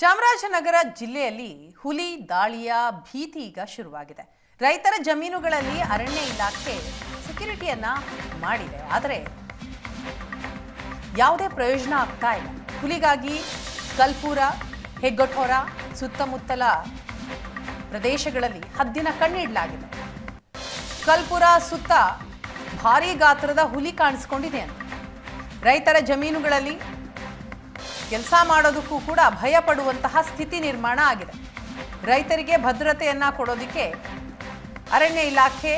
ಚಾಮರಾಜನಗರ ಜಿಲ್ಲೆಯಲ್ಲಿ ಹುಲಿ, ದಾಳಿಯ ಭೀತಿ ಈಗ ಶುರುವಾಗಿದೆ. ರೈತರ ಜಮೀನುಗಳಲ್ಲಿ ಅರಣ್ಯ ಇಲಾಖೆ ಸೆಕ್ಯುರಿಟಿಯನ್ನ ಮಾಡಿದೆ. ಆದರೆ ಯಾವುದೇ ಪ್ರಯೋಜನ ಆಗ್ತಾ ಇಲ್ಲ. ಹುಲಿಗಾಗಿ ಕಲ್ಪೂರ ಹೆಗ್ಗೊಠೋರ ಸುತ್ತಮುತ್ತಲ ಪ್ರದೇಶಗಳಲ್ಲಿ ಹದ್ದಿನ ಕಣ್ಣಿಡಲಾಗಿದೆ. ಕಲ್ಪುರ ಸುತ್ತ ಭಾರೀ ಗಾತ್ರದ ಹುಲಿ ಕಾಣಿಸ್ಕೊಂಡಿದೆ ಅಂತ. ರೈತರ ಜಮೀನುಗಳಲ್ಲಿ ಕೆಲಸ ಮಾಡೋದಕ್ಕೂ ಕೂಡ ಭಯ ಪಡುವಂತಹ ಸ್ಥಿತಿ ನಿರ್ಮಾಣ ಆಗಿದೆ. ರೈತರಿಗೆ ಭದ್ರತೆಯನ್ನು ಕೊಡೋದಕ್ಕೆ ಅರಣ್ಯ ಇಲಾಖೆ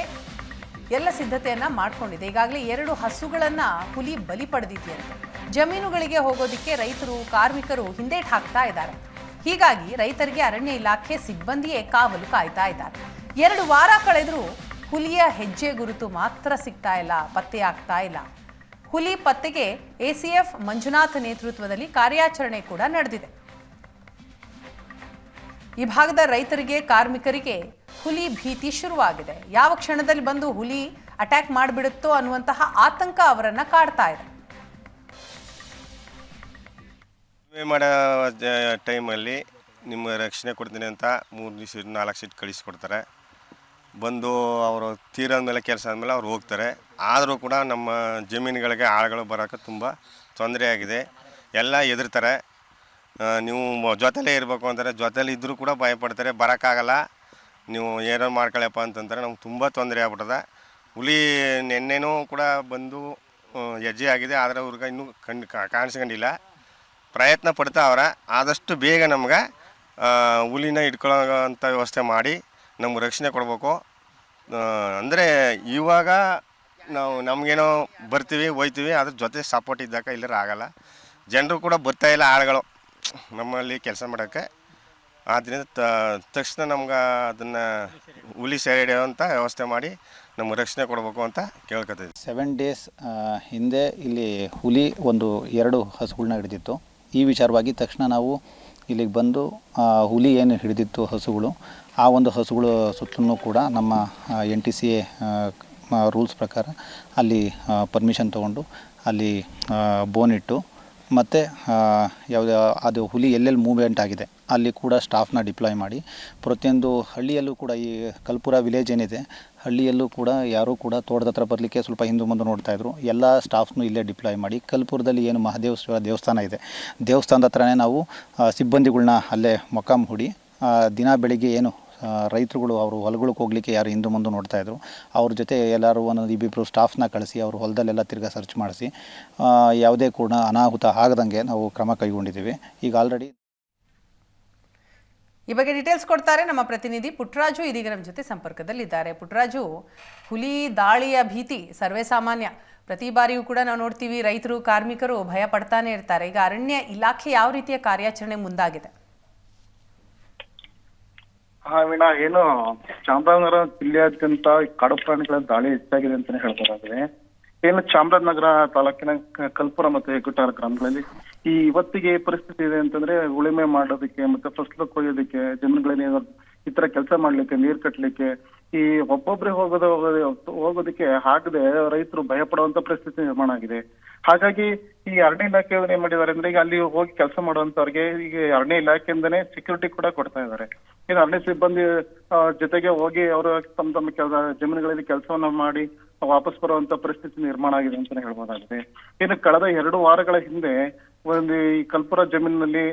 ಎಲ್ಲ ಸಿದ್ಧತೆಯನ್ನ ಮಾಡಿಕೊಂಡಿದೆ. ಈಗಾಗಲೇ ಎರಡು ಹಸುಗಳನ್ನ ಹುಲಿ ಬಲಿ ಪಡೆದಿದೆಯಂತೆ. ಜಮೀನುಗಳಿಗೆ ಹೋಗೋದಕ್ಕೆ ರೈತರು, ಕಾರ್ಮಿಕರು ಹಿಂದೇಟ್ ಹಾಕ್ತಾ ಇದ್ದಾರೆ. ಹೀಗಾಗಿ ರೈತರಿಗೆ ಅರಣ್ಯ ಇಲಾಖೆ ಸಿಬ್ಬಂದಿಯೇ ಕಾವಲು ಕಾಯ್ತಾ ಇದ್ದಾರೆ. ಎರಡು ವಾರ ಕಳೆದರೂ ಹುಲಿಯ ಹೆಜ್ಜೆ ಗುರುತು ಮಾತ್ರ ಸಿಗ್ತಾ ಇಲ್ಲ ಪತ್ತೆಯಾಗ್ತಾ ಇಲ್ಲ. ಹುಲಿ ಪತ್ತೆಗೆ ಎಸಿಎಫ್ ಮಂಜುನಾಥ್ ನೇತೃತ್ವದಲ್ಲಿ ಕಾರ್ಯಾಚರಣೆ ಕೂಡ ನಡೆದಿದೆ. ಈ ಭಾಗದ ರೈತರಿಗೆ, ಕಾರ್ಮಿಕರಿಗೆ ಹುಲಿ ಭೀತಿ ಶುರುವಾಗಿದೆ. ಯಾವ ಕ್ಷಣದಲ್ಲಿ ಬಂದು ಹುಲಿ ಅಟ್ಯಾಕ್ ಮಾಡಿಬಿಡುತ್ತೋ ಅನ್ನುವಂತಹ ಆತಂಕ ಅವರನ್ನ ಕಾಡ್ತಾ ಇದೆ. ಟೈಮಲ್ಲಿ ನಿಮ್ಮ ರಕ್ಷಣೆ ಕೊಡ್ತೀನಿ ಅಂತ ಮೂರು ದಿವಸ ನಾಲ್ಕು ಸೀಟ್ ಕಳಿಸ್ಕೊಡ್ತಾರೆ. ಬಂದು ಅವರು ತೀರದ ಮೇಲೆ ಕೆಲಸ ಆದಮೇಲೆ ಅವ್ರು ಹೋಗ್ತಾರೆ. ಆದರೂ ಕೂಡ ನಮ್ಮ ಜಮೀನುಗಳಿಗೆ ಆಳುಗಳು ಬರೋಕ್ಕೆ ತುಂಬ ತೊಂದರೆ ಆಗಿದೆ. ಎಲ್ಲ ಎದುರ್ತಾರೆ ನೀವು ಜೊತೆಲೇ ಇರಬೇಕು ಅಂತಾರೆ ಜೊತೆಲಿ ಇದ್ದರೂ ಕೂಡ ಭಯಪಡ್ತಾರೆ. ಬರೋಕ್ಕಾಗಲ್ಲ. ನೀವು ಏನೋ ಮಾಡ್ಕೊಳ್ಳಪ್ಪ ಅಂತಂದರೆ ನಮ್ಗೆ ತುಂಬ ತೊಂದರೆ ಆಗ್ಬಿಟ್ಟದ ಹುಲಿ ನೆನ್ನೆನೂ ಕೂಡ ಬಂದು ಹೆಜ್ಜೆ ಆಗಿದೆ. ಆದರೆ ಅವ್ರಿಗೆ ಇನ್ನೂ ಕಂಡು ಕಾಣಿಸ್ಕೊಂಡಿಲ್ಲ. ಪ್ರಯತ್ನ ಪಡ್ತಾ ಅವರ. ಆದಷ್ಟು ಬೇಗ ನಮ್ಗೆ ಹುಲಿನ ಇಟ್ಕೊಳ್ಳೋ ಅಂಥ ವ್ಯವಸ್ಥೆ ಮಾಡಿ ನಮ್ಗೆ ರಕ್ಷಣೆ ಕೊಡಬೇಕು. ಅಂದರೆ ಇವಾಗ ನಾವು ನಮಗೇನೋ ಬರ್ತೀವಿ, ಹೋಯ್ತೀವಿ, ಅದ್ರ ಜೊತೆ ಸಪೋರ್ಟ್ ಇದ್ದಾಗ ಇಲ್ಲರೂ ಆಗಲ್ಲ. ಜನರು ಕೂಡ ಬರ್ತಾ ಇಲ್ಲ ಆಳುಗಳು. ನಮ್ಮಲ್ಲಿ ಕೆಲಸ ಮಾಡೋಕ್ಕೆ. ಆದ್ದರಿಂದ ತ- ತಕ್ಷಣ ನಮ್ಗೆ ಅದನ್ನು ಹುಲಿ ಸೆರೆ ವ್ಯವಸ್ಥೆ ಮಾಡಿ ನಮ್ಗೆ ರಕ್ಷಣೆ ಕೊಡಬೇಕು ಅಂತ ಕೇಳ್ಕೊತೀವಿ ಸೆವೆನ್ ಡೇಸ್ ಹಿಂದೆ ಇಲ್ಲಿ ಹುಲಿ ಒಂದು ಎರಡು ಹಸುಗಳನ್ನ ಹಿಡಿದಿತ್ತು. ಈ ವಿಚಾರವಾಗಿ ತಕ್ಷಣ ನಾವು ಇಲ್ಲಿಗೆ ಬಂದು ಹುಲಿ ಏನು ಹಿಡಿದಿತ್ತು ಹಸುಗಳು, ಆ ಒಂದು ಹಸುಗಳು ಸುತ್ತಲೂ ಕೂಡ ನಮ್ಮ N T C A rules ಪ್ರಕಾರ ಅಲ್ಲಿ ಪರ್ಮಿಷನ್ ತೊಗೊಂಡು ಅಲ್ಲಿ ಬೋನಿಟ್ಟು ಮತ್ತು ಯಾವುದೇ, ಅದು ಹುಲಿ ಎಲ್ಲೆಲ್ಲಿ ಮೂವ್ಮೆಂಟ್ ಆಗಿದೆ. ಅಲ್ಲಿ ಕೂಡ ಸ್ಟಾಫ್ನ ಡಿಪ್ಲಾಯ್ ಮಾಡಿ, ಪ್ರತಿಯೊಂದು ಹಳ್ಳಿಯಲ್ಲೂ ಕೂಡ ಈ ಕಲ್ಪುರ ವಿಲೇಜ್ ಏನಿದೆ, ಹಳ್ಳಿಯಲ್ಲೂ ಕೂಡ ಯಾರೂ ಕೂಡ ತೋಟದ ಹತ್ರ ಬರಲಿಕ್ಕೆ ಸ್ವಲ್ಪ ಹಿಂದೆ ಮುಂದೆ ನೋಡ್ತಾಯಿದ್ರು ಎಲ್ಲ ಸ್ಟಾಫ್ನು ಇಲ್ಲೇ ಡಿಪ್ಲಾಯ್ ಮಾಡಿ, ಕಲ್ಪುರದಲ್ಲಿ ಏನು ಮಹಾದೇವಸ್ವರ ದೇವಸ್ಥಾನ ಇದೆ, ದೇವಸ್ಥಾನದ ಹತ್ರನೇ ನಾವು ಸಿಬ್ಬಂದಿಗಳ್ನ ಅಲ್ಲೇ ಮೊಕಾಮ್ ಹೂಡಿ ದಿನ ಬೆಳಿಗ್ಗೆ ಏನು ರೈತರುಗಳು ಅವರು ಹೊಲಗಳಿಗೆ ಹೋಗ್ಲಿಕ್ಕೆ ಯಾರು ಹಿಂದೆ ಮುಂದೆ ನೋಡ್ತಾಯಿದ್ರು ಅವ್ರ ಜೊತೆ ಎಲ್ಲರೂ ಒಂದೊಂದು ಇಬ್ಬಿಬ್ಬರು ಸ್ಟಾಫ್ನ ಕಳಿಸಿ, ಅವ್ರ ಹೊಲದಲ್ಲೆಲ್ಲ ತಿರ್ಗಾ ಸರ್ಚ್ ಮಾಡಿಸಿ ಯಾವುದೇ ಕೂಡ ಅನಾಹುತ ಆಗದಂಗೆ ನಾವು ಕ್ರಮ ಕೈಗೊಂಡಿದ್ದೀವಿ. ಈಗ ಆಲ್ರೆಡಿ ಈ ಬಗ್ಗೆ ಡೀಟೇಲ್ಸ್ ಕೊಡ್ತಾರೆ ನಮ್ಮ ಪ್ರತಿನಿಧಿ ಪುಟ್ರಾಜು, ಇದೀಗ ನಮ್ಮ ಜೊತೆ ಸಂಪರ್ಕದಲ್ಲಿದ್ದಾರೆ. ಪುಟ್ರಾಜು, ಹುಲಿ, ದಾಳಿಯ ಭೀತಿ ಸರ್ವೇ ಸಾಮಾನ್ಯ. ಪ್ರತಿ ಬಾರಿಯೂ ಕೂಡ ನಾವು ನೋಡ್ತೀವಿ, ರೈತರು, ಕಾರ್ಮಿಕರು ಭಯ ಪಡ್ತಾನೆ ಇರ್ತಾರೆ. ಈಗ ಅರಣ್ಯ ಇಲಾಖೆ ಯಾವ ರೀತಿಯ ಕಾರ್ಯಾಚರಣೆ ಮುಂದಾಗಿದೆ? ಏನು ಚಾಮರಾಜನಗರ ಜಿಲ್ಲೆಯಾದ್ಯಂತ ಕಾಡು ಪ್ರಾಣಿಗಳ ದಾಳಿ ಹೆಚ್ಚಾಗಿದೆ ಅಂತಾನೆ ಹೇಳ್ಬೋದಾಗಿದೆ. ಏನು ಚಾಮರಾಜನಗರ ತಾಲೂಕಿನ ಕಲ್ಪುರ ಮತ್ತು ಹೆಗ್ಗುಟಾರ ಗ್ರಾಮಗಳಲ್ಲಿ ಈ ಇವತ್ತಿಗೆ ಪರಿಸ್ಥಿತಿ ಇದೆ ಅಂತಂದ್ರೆ ಉಳುಮೆ ಮಾಡೋದಕ್ಕೆ ಮತ್ತೆ ಫಸಲು ಕೊಯ್ಯೋದಕ್ಕೆ, ಜಮೀನುಗಳಲ್ಲಿ ಈ ತರ ಕೆಲಸ ಮಾಡ್ಲಿಕ್ಕೆ, ನೀರ್ ಕಟ್ಲಿಕ್ಕೆ, ಈ ಒಬ್ಬೊಬ್ರೆ ಹೋಗೋದು- ಹೋಗೋದಕ್ಕೆ ಆಗದೆ ರೈತರು ಭಯ ಪಡುವಂತ ಪರಿಸ್ಥಿತಿ ನಿರ್ಮಾಣ ಆಗಿದೆ. ಹಾಗಾಗಿ ಈ ಅರಣ್ಯ ಇಲಾಖೆಯವರು ಏನ್ ಮಾಡಿದ್ದಾರೆ ಅಂದ್ರೆ ಈಗ ಅಲ್ಲಿ ಹೋಗಿ ಕೆಲಸ ಮಾಡುವಂತವ್ರಿಗೆ ಈಗ ಅರಣ್ಯ ಇಲಾಖೆಯಿಂದನೇ ಸೆಕ್ಯೂರಿಟಿ ಕೂಡ ಕೊಡ್ತಾ ಇದ್ದಾರೆ. ಏನು ಅರಣ್ಯ ಸಿಬ್ಬಂದಿ ಜೊತೆಗೆ ಹೋಗಿ ಅವರು ತಮ್ಮ ತಮ್ಮ ಕೆಲಸ, ಜಮೀನುಗಳಲ್ಲಿ ಕೆಲಸವನ್ನ ಮಾಡಿ ವಾಪಸ್ ಬರುವಂತ ಪರಿಸ್ಥಿತಿ ನಿರ್ಮಾಣ ಆಗಿದೆ ಅಂತಾನೆ ಹೇಳ್ಬೋದಾಗಿದೆ. ಇನ್ನು ಕಳೆದ ಎರಡು ವಾರಗಳ ಹಿಂದೆ ಒಂದು ಈ ಕಲ್ಪುರ ಜಮೀನಿನಲ್ಲಿ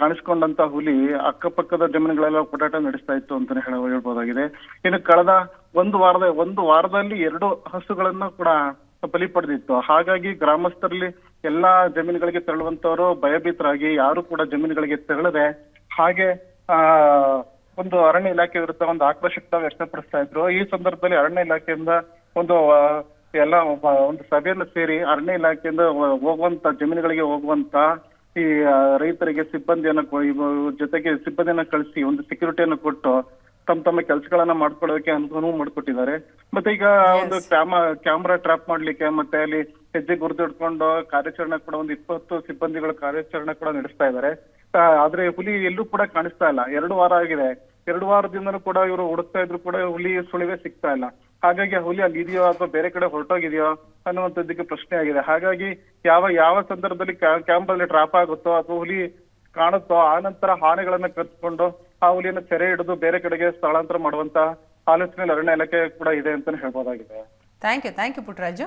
ಕಾಣಿಸ್ಕೊಂಡಂತ ಹುಲಿ ಅಕ್ಕಪಕ್ಕದ ಜಮೀನುಗಳೆಲ್ಲ ಪುಟಾಟ ನಡೆಸ್ತಾ ಇತ್ತು ಅಂತಾನೆ ಹೇಳ, ಹೇಳ್ಬೋದಾಗಿದೆ. ಇನ್ನು ಕಳೆದ ಒಂದು ವಾರದ, ಒಂದು ವಾರದಲ್ಲಿ ಎರಡು ಹಸುಗಳನ್ನ ಕೂಡ ಬಲಿ ಪಡೆದಿತ್ತು. ಹಾಗಾಗಿ ಗ್ರಾಮಸ್ಥರಲ್ಲಿ ಎಲ್ಲಾ ಜಮೀನುಗಳಿಗೆ ತೆರಳುವಂತವರು ಭಯಭೀತರಾಗಿ ಯಾರು ಕೂಡ ಜಮೀನುಗಳಿಗೆ ತೆರಳದೆ ಹಾಗೆ ಒಂದು ಅರಣ್ಯ ಇಲಾಖೆ ವಿರುದ್ಧ ಒಂದು ಆಕ್ರೋಶ ವ್ಯಕ್ತಪಡಿಸ್ತಾ ಇದ್ರು. ಈ ಸಂದರ್ಭದಲ್ಲಿ ಅರಣ್ಯ ಇಲಾಖೆಯಿಂದ ಒಂದು ಎಲ್ಲ ಒಂದು ಸಭೆಯನ್ನು ಸೇರಿ ಅರಣ್ಯ ಇಲಾಖೆಯಿಂದ ಹೋಗುವಂತ ಜಮೀನುಗಳಿಗೆ ಹೋಗುವಂತ ಈ ರೈತರಿಗೆ ಸಿಬ್ಬಂದಿಯನ್ನ ಜೊತೆಗೆ ಸಿಬ್ಬಂದಿಯನ್ನ ಕಳಿಸಿ ಒಂದು ಸೆಕ್ಯೂರಿಟಿಯನ್ನು ಕೊಟ್ಟು ತಮ್ಮ ತಮ್ಮ ಕೆಲಸಗಳನ್ನ ಮಾಡ್ಕೊಳ್ಳೋಕೆ ಅನುಕೂಲ ಮಾಡ್ಕೊಟ್ಟಿದ್ದಾರೆ. ಮತ್ತೆ ಈಗ ಒಂದು ಕ್ಯಾಮ ಕ್ಯಾಮ್ರಾ ಟ್ರಾಪ್ ಮಾಡ್ಲಿಕ್ಕೆ ಮತ್ತೆ ಅಲ್ಲಿ ಹೆಜ್ಜೆ ಗುರುತು ಹಿಡ್ಕೊಂಡು ಕಾರ್ಯಾಚರಣೆ ಕೂಡ ಒಂದು ಇಪ್ಪತ್ತು ಸಿಬ್ಬಂದಿಗಳು ಕಾರ್ಯಾಚರಣೆ ಕೂಡ ನಡೆಸ್ತಾ ಇದ್ದಾರೆ. ಆದ್ರೆ ಹುಲಿ ಎಲ್ಲೂ ಕೂಡ ಕಾಣಿಸ್ತಾ ಇಲ್ಲ. ಎರಡು ವಾರ ಆಗಿದೆ. ಎರಡು ವಾರದಿಂದನೂ ಕೂಡ ಇವರು ಹುಡುಕ್ತಾ ಇದ್ರು ಕೂಡ ಹುಲಿ ಸುಳಿವೆ ಸಿಗ್ತಾ ಇಲ್ಲ. ಹಾಗಾಗಿ ಹುಲಿ ಅಲ್ಲಿ ಇದೆಯೋ ಅಥವಾ ಬೇರೆ ಕಡೆ ಹೊರಟೋಗಿದೆಯೋ ಅನ್ನುವಂಥದ್ದಕ್ಕೆ ಪ್ರಶ್ನೆ ಆಗಿದೆ. ಹಾಗಾಗಿ ಯಾವ ಯಾವ ಸಂದರ್ಭದಲ್ಲಿ ಕ್ಯಾಂಪ್ ಅಲ್ಲಿ ಟ್ರಾಪ್ ಆಗುತ್ತೋ ಅಥವಾ ಹುಲಿ ಕಾಣುತ್ತೋ ಆ ನಂತರ ಆನೆಗಳನ್ನ ಕರೆದುಕೊಂಡು ಆ ಹುಲಿಯನ್ನು ಸೆರೆ ಹಿಡಿದು ಬೇರೆ ಕಡೆಗೆ ಸ್ಥಳಾಂತರ ಮಾಡುವಂತ ಆಲೋಚನೆ ಅರಣ್ಯ ಇಲಾಖೆ ಕೂಡ ಇದೆ ಅಂತಾನೆ ಹೇಳ್ಬೋದಾಗಿದೆ. Thank you thank you Puttaraju